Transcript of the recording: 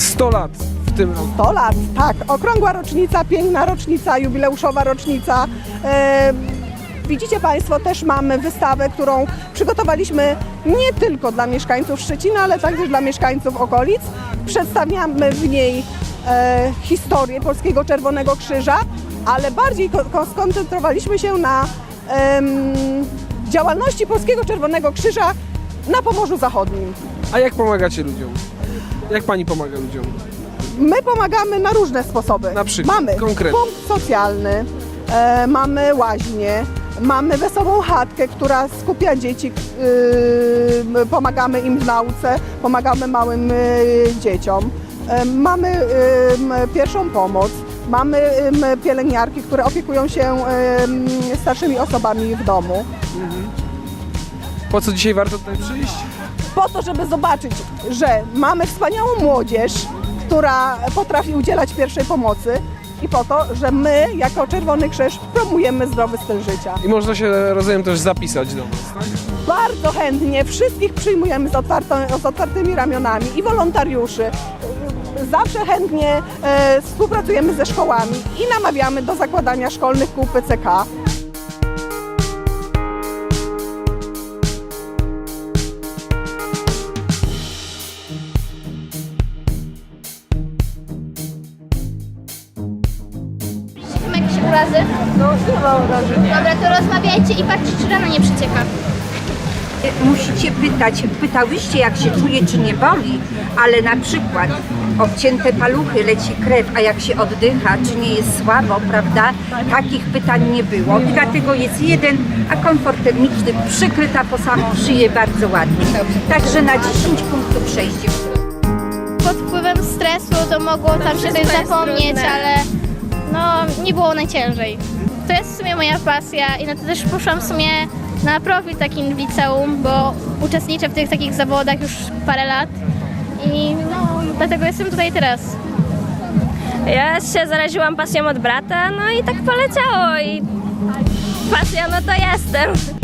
100 lat w tym roku. 100 lat, tak. Okrągła rocznica, piękna rocznica, jubileuszowa rocznica. E, widzicie Państwo, też mamy wystawę, którą przygotowaliśmy nie tylko dla mieszkańców Szczecina, ale także dla mieszkańców okolic. Przedstawiamy w niej e, historię Polskiego Czerwonego Krzyża, ale bardziej ko- ko- skoncentrowaliśmy się na em, działalności Polskiego Czerwonego Krzyża na Pomorzu Zachodnim. A jak pomagacie ludziom? Jak pani pomaga ludziom? My pomagamy na różne sposoby. Na przykład, Mamy konkretnie. punkt socjalny, e, mamy łaźnię, mamy wesołą chatkę, która skupia dzieci, yy, pomagamy im w nauce, pomagamy małym yy, dzieciom. E, mamy pierwszą pomoc, mamy pielęgniarki, które opiekują się starszymi osobami w domu. Po co dzisiaj warto tutaj przyjść? po to, żeby zobaczyć, że mamy wspaniałą młodzież, która potrafi udzielać pierwszej pomocy i po to, że my jako Czerwony Krzyż promujemy zdrowy styl życia. I można się, rozumiem, też zapisać do nas, tak? Bardzo chętnie wszystkich przyjmujemy z, otwartą, z otwartymi ramionami i wolontariuszy. Zawsze chętnie e, współpracujemy ze szkołami i namawiamy do zakładania szkolnych kół PCK. Urazy? No, nie ma wrażenia. Dobra, to rozmawiajcie i patrzcie, czy rana nie przecieka. Musicie pytać, pytałyście jak się czuje, czy nie boli, ale na przykład obcięte paluchy, leci krew, a jak się oddycha, czy nie jest słabo, prawda? Takich pytań nie było i dlatego jest jeden, a komfort termiczny przykryta po samą szyję bardzo ładnie. Także na 10 punktów 6 Pod wpływem stresu to mogło tam się coś zapomnieć, ale no nie było najciężej. To jest w sumie moja pasja i na to też poszłam w sumie na profil takim w liceum, bo uczestniczę w tych takich zawodach już parę lat i no dlatego jestem tutaj teraz. Ja się zaraziłam pasją od brata, no i tak poleciało i pasja, no to jestem.